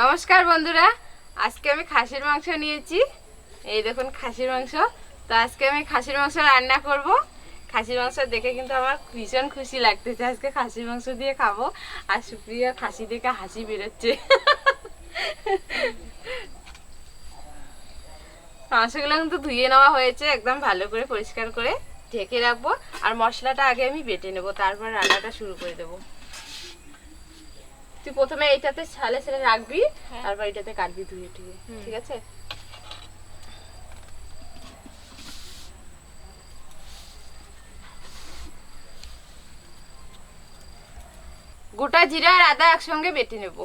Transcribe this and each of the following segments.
নমস্কার বন্ধুরা, আজকে আমি খাসির মাংস নিয়েছি। এই দেখুন খাসির মাংস। তো আজকে আমি খাসির মাংস রান্না করব। খাসির মাংস দেখে কিন্তু আমার ভীষণ খুশি লাগতেছে। আজকে খাসির মাংস দিয়ে খাব আর সুপ্রিয়া খাসি দেখে হাসি বেরোচ্ছে। মাংসগুলো কিন্তু ধুয়ে নেওয়া হয়েছে, একদম ভালো করে পরিষ্কার করে ঢেকে রাখব। আর মশলাটা আগে আমি বেটে নেব, তারপর রান্নাটা শুরু করে দেবো। তুই প্রথমে এইটাতে ছালে ছেলে রাখবি তারপর এটাতে কাটবি ধুয়ে টুয়ে ঠিক আছে? গোটা জিরা আর আদা একসঙ্গে বেটে নেব।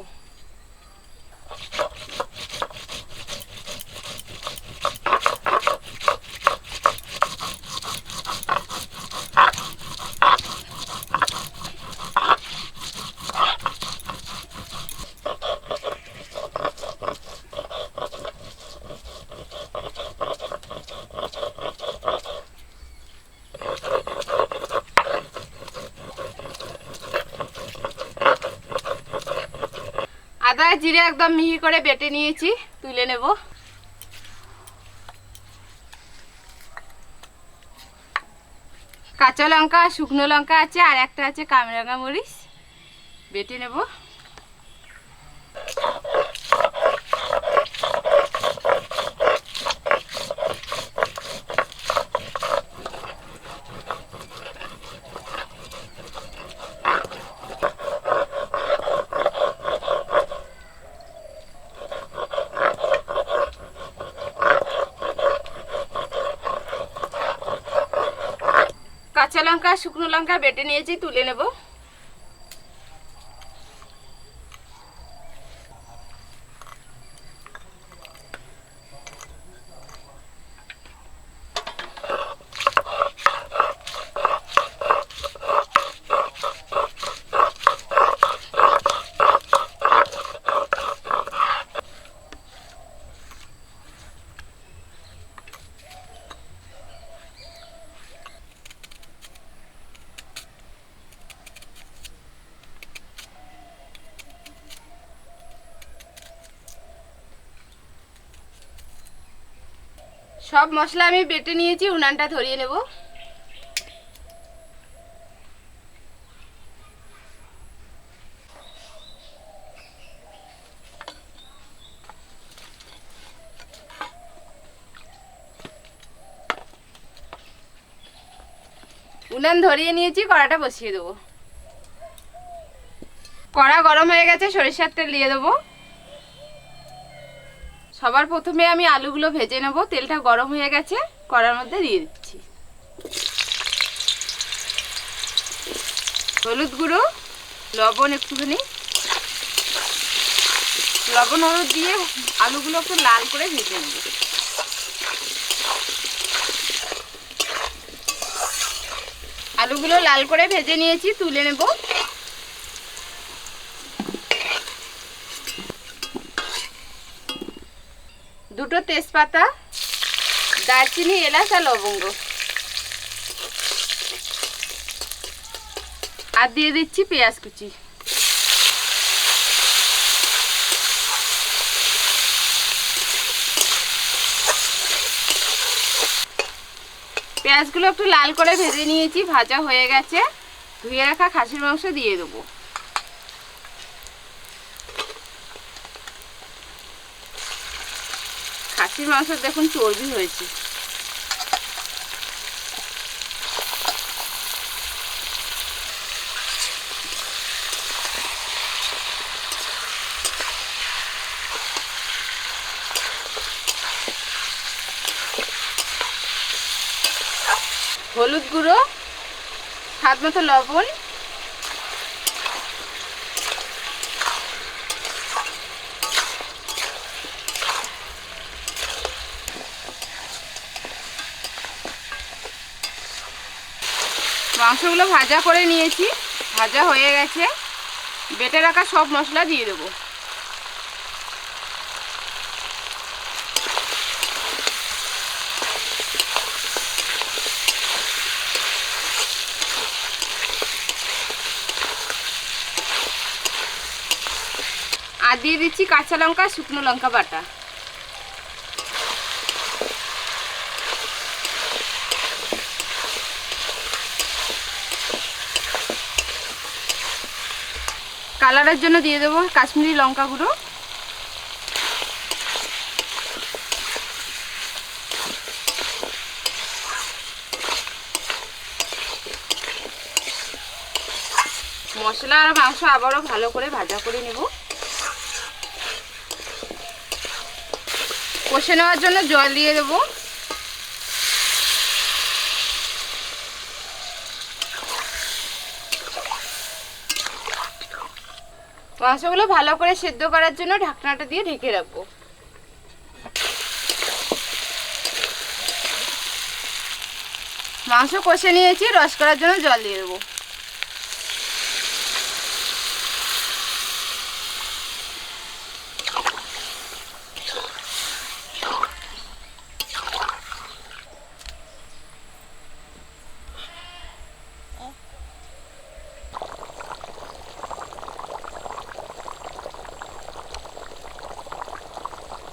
আদা জিরে একদম মিহি করে বেটে নিয়েছি, তুলে নেব। কাঁচা লঙ্কা, শুকনো লঙ্কা আছে, আর একটা আছে কামরাঙা মরিচ। বেটে নেব। লঙ্কা শুকনো লঙ্কা বেটে নিয়েছি তুলে নেব। সব মশলা আমি বেটে নিয়েছি, উনানটা ধরিয়ে নেব। উনান ধরিয়ে নিয়েছি, কড়াটা বসিয়ে দেবো। কড়া গরম হয়ে গেছে, সরিষার তেল দিয়ে দেবো। সবার প্রথমে আমি আলুগুলো ভেজে নেব। তেলটা গরম হয়ে গেছে, কড়ার মধ্যে দিয়ে দিচ্ছি। হলুদ গুঁড়ো, লবণ একটুখানি। লবণ হলুদ দিয়ে আলুগুলো একটু লাল করে ভেজে নেব। আলুগুলো লাল করে ভেজে নিয়েছি, তুলে নেব। দুটো তেজপাতা, দারচিনি, এলাচ আর লবঙ্গ। আর দিয়ে দিচ্ছি পেঁয়াজ কুচি। পেঁয়াজগুলো একটু লাল করে ভেজে নিয়েছি, ভাজা হয়ে গেছে। ধুয়ে রাখা খাসির মাংস দিয়ে দেবো। খাসির মাংস দেখুন চর্বি হয়েছে। হলুদ গুঁড়ো স্বাদ মতো লবণ মাংসগুলো ভাজা করে নিয়েছি। ভাজা হয়ে গেছে। বেটে রাখা সব মশলা দিয়ে দেবো। আর দিয়ে দিচ্ছি কাঁচা লঙ্কা, শুকনো লঙ্কা বাটা। কালারের জন্য দিয়ে দেবো কাশ্মীরি লঙ্কা গুঁড়ো। মশলা আর মাংস আবারও ভালো করে ভাজা করে নেব। কষে নেওয়ার জন্য জল দিয়ে দেবো। মাংসগুলো ভালো করে সেদ্ধ করার জন্য ঢাকনাটা দিয়ে ঢেকে রাখব। মাংস কষে নিয়েছি, রস করার জন্য জল দিয়ে দেবো।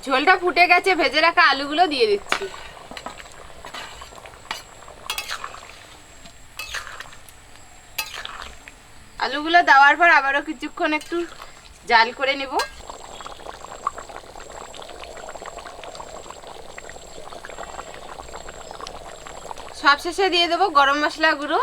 ঝোলটা ফুটে গেছে, ভেজে রাখা আলুগুলো দিয়ে দিচ্ছি। আলুগুলো দেওয়ার পর আবারও কিছুক্ষণ একটু জাল করে নেব। সবশেষে দিয়ে দেবো গরম মশলা গুঁড়ো।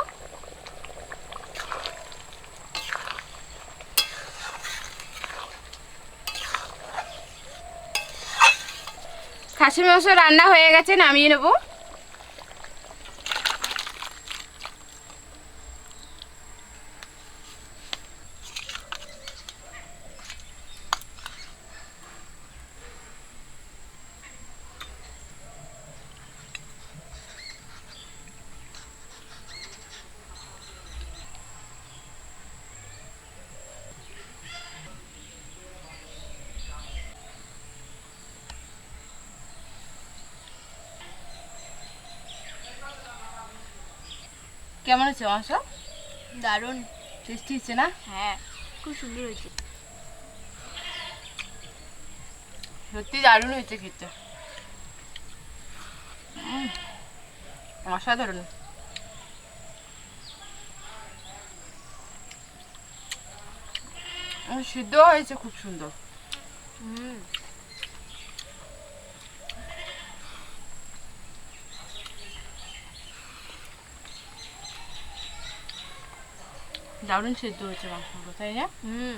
মাংস রান্না হয়ে গেছে নামিয়ে নেব। কেমন হচ্ছে মাংস? দারুণ। টেস্টি হচ্ছে না? হ্যাঁ খুব সুন্দর হয়েছে। সত্যি দারুণ হয়েছে খেতে। অসাধারণ। সিদ্ধ হয়েছে খুব সুন্দর। হুম। দারুণ সেদ্ধ হয়েছে মাংসগুলো তাই না? হুম।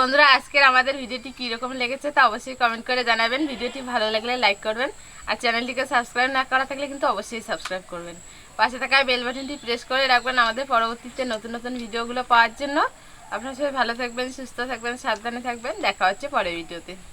বন্ধুরা, আজকের আমাদের ভিডিওটি কীরকম লেগেছে তা অবশ্যই কমেন্ট করে জানাবেন। ভিডিওটি ভালো লাগলে লাইক করবেন আর চ্যানেলটিকে সাবস্ক্রাইব না করা থাকলে কিন্তু অবশ্যই সাবস্ক্রাইব করবেন। পাশে থাকা বেল বাটনটি প্রেস করে রাখবেন আমাদের পরবর্তীতে নতুন নতুন ভিডিওগুলো পাওয়ার জন্য। আপনারা সবাই ভালো থাকবেন, সুস্থ থাকবেন, সাবধানে থাকবেন। দেখা হচ্ছে পরের ভিডিওতে।